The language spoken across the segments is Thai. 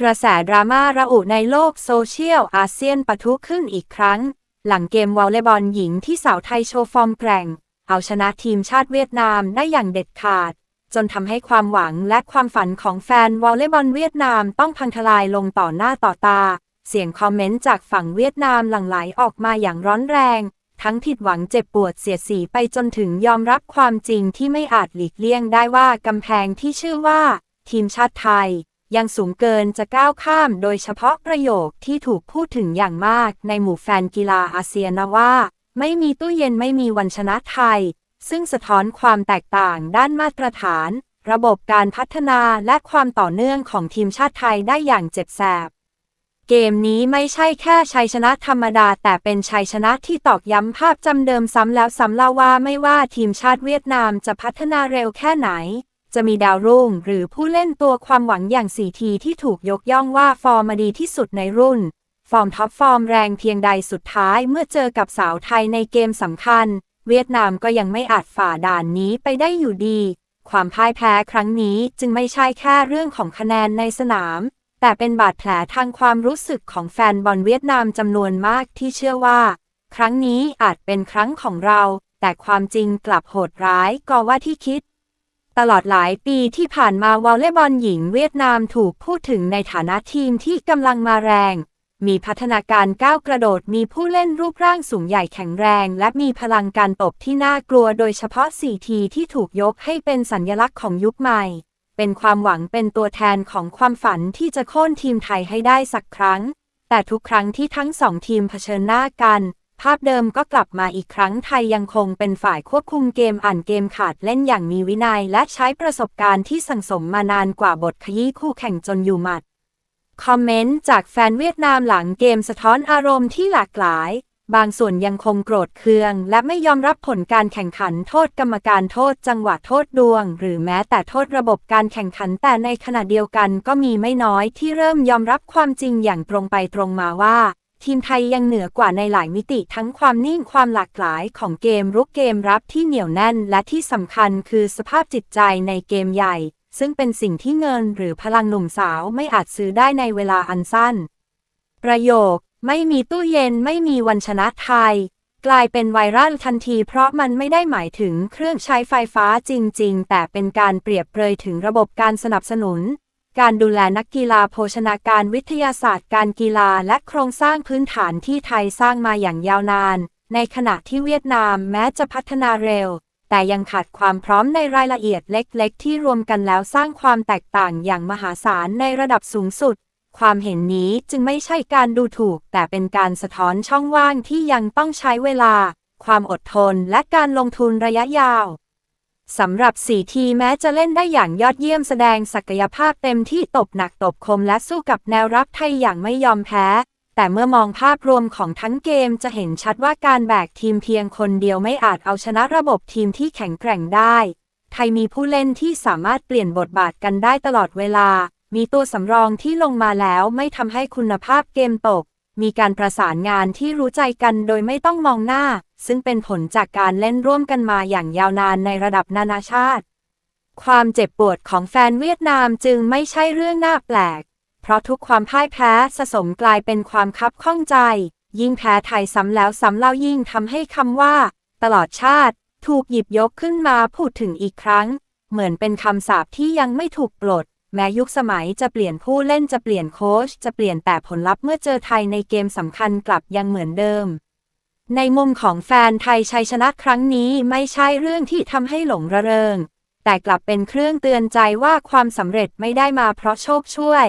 กระแสดราม่าระอุในโลกโซเชียลอาเซียนปะทุขึ้นอีกครั้ง หลังเกมวอลเลย์บอลหญิงที่สาวไทยโชว์ฟอร์มแกร่ง เอาชนะทีมชาติเวียดนามได้อย่างเด็ดขาด จนทำให้ความหวังและความฝันของแฟนวอลเลย์บอลเวียดนามต้องพังทลายลงต่อหน้าต่อตา เสียงคอมเมนต์จากฝั่งเวียดนามหลั่งไหลออกมาอย่างร้อนแรง ทั้งผิดหวังเจ็บปวดเสียสีไปจนถึงยอมรับความจริงที่ไม่อาจหลีกเลี่ยงได้ว่ากำแพงที่ชื่อว่า ทีมชาติไทย ยังสูงเกินจะก้าวข้าม โดยเฉพาะประโยคที่ถูกพูดถึงอย่างมากในหมู่แฟนกีฬาอาเซียนนะว่า ไม่มีตู้เย็นไม่มีวันชนะไทย ซึ่งสะท้อนความแตกต่างด้านมาตรฐาน ระบบการพัฒนาและความต่อเนื่องของทีมชาติไทยได้อย่างเจ็บแสบ เกมนี้ไม่ใช่แค่ชัยชนะธรรมดา แต่เป็นชัยชนะที่ตอกย้ำภาพจำเดิมซ้ำแล้วซ้ำเล่าว่าไม่ว่าทีมชาติเวียดนามจะพัฒนาเร็วแค่ไหน จะมีดาวรุ่ง หรือผู้เล่นตัวความหวังอย่างสีทีที่ถูกยกย่องว่าฟอร์มมาดีที่สุดในรุ่น ฟอร์มท็อปฟอร์มแรงเพียงใดสุดท้ายเมื่อเจอกับสาวไทยในเกมสำคัญ เวียดนามก็ยังไม่อาจฝ่าด่านนี้ไปได้อยู่ดี ความพ่ายแพ้ครั้งนี้จึงไม่ใช่แค่เรื่องของคะแนนในสนาม แต่เป็นบาดแผลทางความรู้สึกของแฟนบอลเวียดนามจำนวนมากที่เชื่อว่า ครั้งนี้อาจเป็นครั้งของเราแต่ความจริงกลับโหดร้ายกว่าที่คิด ตลอดหลายปีที่ผ่านมาวอลเลย์บอลหญิงเวียดนามถูกพูดถึงในฐานะทีมที่กำลังมาแรง มีพัฒนาการก้าวกระโดด มีผู้เล่นรูปร่างสูงใหญ่แข็งแรง และมีพลังการตบที่น่ากลัวโดยเฉพาะ4ทีที่ถูกยกให้เป็นสัญลักษณ์ของยุคใหม่ เป็นความหวังเป็นตัวแทนของความฝันที่จะโค่นทีมไทยให้ได้สักครั้ง แต่ทุกครั้งที่ทั้งสองทีมเผชิญหน้ากัน ภาพเดิมก็กลับมาอีกครั้งไทยยังคงเป็นฝ่ายควบคุมเกมอ่านเกมขาดเล่นอย่างมีวินัย และใช้ประสบการณ์ที่สั่งสมมานานกว่าบทขยี้คู่แข่งจนอยู่หมัด คอมเมนต์จากแฟนเวียดนามหลังเกมสะท้อนอารมณ์ที่หลากหลาย บางส่วนยังคงโกรธเคือง และไม่ยอมรับผลการแข่งขันโทษกรรมการโทษจังหวะโทษดวง หรือแม้แต่โทษระบบการแข่งขันแต่ในขณะเดียวกันก็มีไม่น้อยที่เริ่มยอมรับความจริงอย่างตรงไปตรงมาว่า ทีมไทยยังเหนือกว่าในหลายมิติทั้งความนิ่งความหลากหลายของเกมรุกเกมรับที่เหนียวแน่น และที่สำคัญคือสภาพจิตใจในเกมใหญ่ ซึ่งเป็นสิ่งที่เงินหรือพลังหนุ่มสาวไม่อาจซื้อได้ในเวลาอันสั้น ประโยค ไม่มีตู้เย็นไม่มีวันชนะไทย กลายเป็นไวรัลทันทีเพราะมันไม่ได้หมายถึงเครื่องใช้ไฟฟ้าจริง ๆ แต่เป็นการเปรียบเปรยถึงระบบการสนับสนุน การดูแลนักกีฬาโภชนาการวิทยาศาสตร์การกีฬาและโครงสร้างพื้นฐานที่ไทยสร้างมาอย่างยาวนาน ในขณะที่เวียดนามแม้จะพัฒนาเร็ว แต่ยังขาดความพร้อมในรายละเอียดเล็ก ๆ ที่รวมกันแล้วสร้างความแตกต่างอย่างมหาศาลในระดับสูงสุด ความเห็นนี้จึงไม่ใช่การดูถูก แต่เป็นการสะท้อนช่องว่างที่ยังต้องใช้เวลา ความอดทนและการลงทุนระยะยาว สำหรับสีทีแม้จะเล่นได้อย่างยอดเยี่ยมแสดงศักยภาพเต็มที่ตบหนักตบคมและสู้กับแนวรับไทยอย่างไม่ยอมแพ้ แต่เมื่อมองภาพรวมของทั้งเกมจะเห็นชัดว่าการแบกทีมเพียงคนเดียวไม่อาจเอาชนะระบบทีมที่แข็งแกร่งได้ ไทยมีผู้เล่นที่สามารถเปลี่ยนบทบาทกันได้ตลอดเวลา มีตัวสำรองที่ลงมาแล้วไม่ทำให้คุณภาพเกมตก มีการประสานงานที่รู้ใจกันโดยไม่ต้องมองหน้า ซึ่งเป็นผลจากการเล่นร่วมกันมาอย่างยาวนานในระดับนานาชาติ ความเจ็บปวดของแฟนเวียดนามจึงไม่ใช่เรื่องน่าแปลก เพราะทุกความพ่ายแพ้สะสมกลายเป็นความคับข้องใจ ยิ่งแพ้ไทยซ้ำแล้วซ้ำเล่ายิ่งทำให้คำว่า ตลอดชาติ ถูกหยิบยกขึ้นมาพูดถึงอีกครั้ง เหมือนเป็นคำสาปที่ยังไม่ถูกปลด แม้ยุคสมัยจะเปลี่ยนผู้เล่นจะเปลี่ยนโค้ชจะเปลี่ยนแต่ผลลัพธ์เมื่อเจอไทยในเกมสำคัญกลับยังเหมือนเดิม ในมุมของแฟนไทยชัยชนะครั้งนี้ไม่ใช่เรื่องที่ทำให้หลงระเริง แต่กลับเป็นเครื่องเตือนใจว่าความสำเร็จไม่ได้มาเพราะโชคช่วย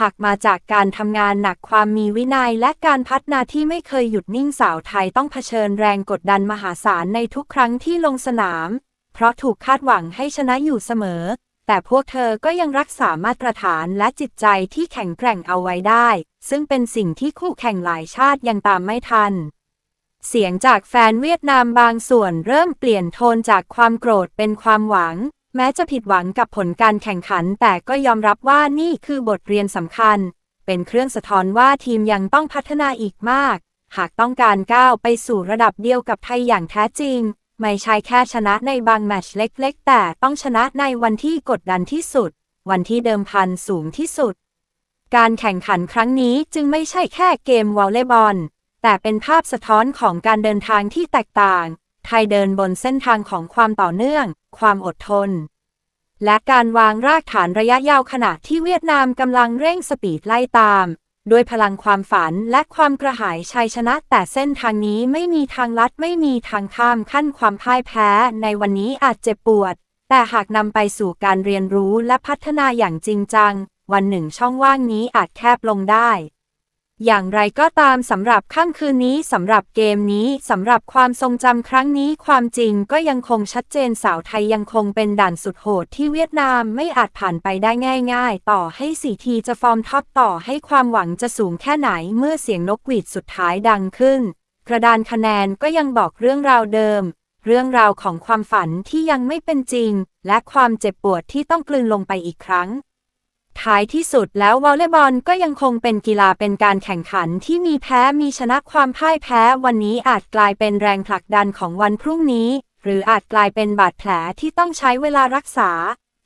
หากมาจากการทำงานหนักความมีวินัยและการพัฒนาที่ไม่เคยหยุดนิ่งสาวไทยต้องเผชิญแรงกดดันมหาศาลในทุกครั้งที่ลงสนาม เพราะถูกคาดหวังให้ชนะอยู่เสมอ แต่พวกเธอก็ยังรักษามาตรฐานและจิตใจที่แข็งแกร่งเอาไว้ได้ ซึ่งเป็นสิ่งที่คู่แข่งหลายชาติยังตามไม่ทัน เสียงจากแฟนเวียดนามบางส่วนเริ่มเปลี่ยนโทนจากความโกรธเป็นความหวัง แม้จะผิดหวังกับผลการแข่งขัน แต่ก็ยอมรับว่านี่คือบทเรียนสำคัญ เป็นเครื่องสะท้อนว่าทีมยังต้องพัฒนาอีกมาก หากต้องการก้าวไปสู่ระดับเดียวกับไทยอย่างแท้จริง ไม่ใช่แค่ชนะในบางแมตช์เล็กๆ แต่ต้องชนะในวันที่กดดันที่สุด วันที่เดิมพันสูงที่สุด การแข่งขันครั้งนี้จึงไม่ใช่แค่เกมวอลเลย์บอล แต่เป็นภาพสะท้อนของการเดินทางที่แตกต่าง ไทยเดินบนเส้นทางของความต่อเนื่อง ความอดทน และการวางรากฐานระยะยาวขณะที่เวียดนามกำลังเร่งสปีดไล่ตาม ด้วยพลังความฝันและความกระหายชัยชนะ แต่เส้นทางนี้ไม่มีทางลัดไม่มีทางข้ามขั้นความพ่ายแพ้ ในวันนี้อาจเจ็บปวด แต่หากนำไปสู่การเรียนรู้และพัฒนาอย่างจริงจัง วันหนึ่งช่องว่างนี้อาจแคบลงได้ อย่างไรก็ตามสำหรับค่ำคืนนี้สำหรับเกมนี้สำหรับความทรงจำครั้งนี้ความจริงก็ยังคงชัดเจนสาวไทยยังคงเป็นด่านสุดโหดที่เวียดนามไม่อาจผ่านไปได้ง่าย ๆ ต่อให้สีทีจะฟอร์มท็อปต่อให้ความหวังจะสูงแค่ไหนเมื่อเสียงนกหวีดสุดท้ายดังขึ้น กระดานคะแนนก็ยังบอกเรื่องราวเดิม เรื่องราวของความฝันที่ยังไม่เป็นจริง และความเจ็บปวดที่ต้องกลืนลงไปอีกครั้ง ท้ายที่สุดแล้ววอลเลย์บอลก็ยังคงเป็นกีฬาเป็นการแข่งขันที่มีแพ้มีชนะความพ่ายแพ้วันนี้อาจกลายเป็นแรงผลักดันของวันพรุ่งนี้ หรืออาจกลายเป็นบาดแผลที่ต้องใช้เวลารักษา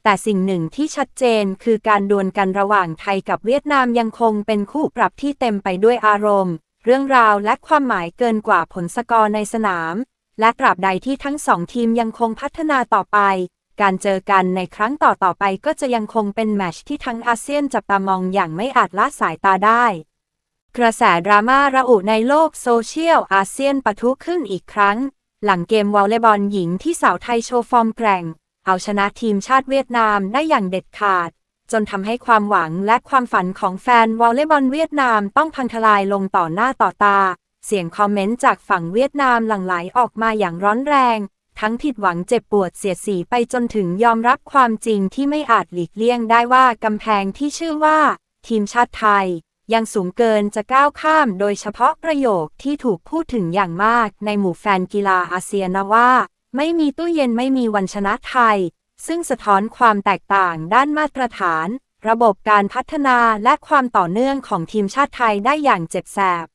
แต่สิ่งหนึ่งที่ชัดเจนคือการดวลกันระหว่างไทยกับเวียดนามยังคงเป็นคู่ปรับที่เต็มไปด้วยอารมณ์ เรื่องราวและความหมายเกินกว่าผลสกอร์ในสนาม และตราบใดที่ทั้งสองทีมยังคงพัฒนาต่อไป การเจอกันในครั้งต่อๆไปก็จะยังคงเป็นแมชที่ทั้งอาเซียนจับตามองอย่างไม่อาจละสายตาได้ กระแสดราม่าระอุในโลกโซเชียลอาเซียนปะทุขึ้นอีกครั้ง หลังเกมวอลเลย์บอลหญิงที่สาวไทยโชว์ฟอร์มแกร่ง เอาชนะทีมชาติเวียดนามได้อย่างเด็ดขาด จนทำให้ความหวังและความฝันของแฟนวอลเลย์บอลเวียดนามต้องพังทลายลงต่อหน้าต่อตา เสียงคอมเมนต์จากฝั่งเวียดนามหลั่งไหลออกมาอย่างร้อนแรง ทั้งผิดหวังเจ็บปวดเสียสีไปจนถึงยอมรับความจริงที่ไม่อาจหลีกเลี่ยงได้ว่ากำแพงที่ชื่อว่า ทีมชาติไทย ยังสูงเกินจะก้าวข้าม โดยเฉพาะประโยคที่ถูกพูดถึงอย่างมากในหมู่แฟนกีฬาอาเซียนนะว่า ไม่มีตู้เย็นไม่มีวันชนะไทย ซึ่งสะท้อนความแตกต่างด้านมาตรฐาน ระบบการพัฒนาและความต่อเนื่องของทีมชาติไทยได้อย่างเจ็บแสบ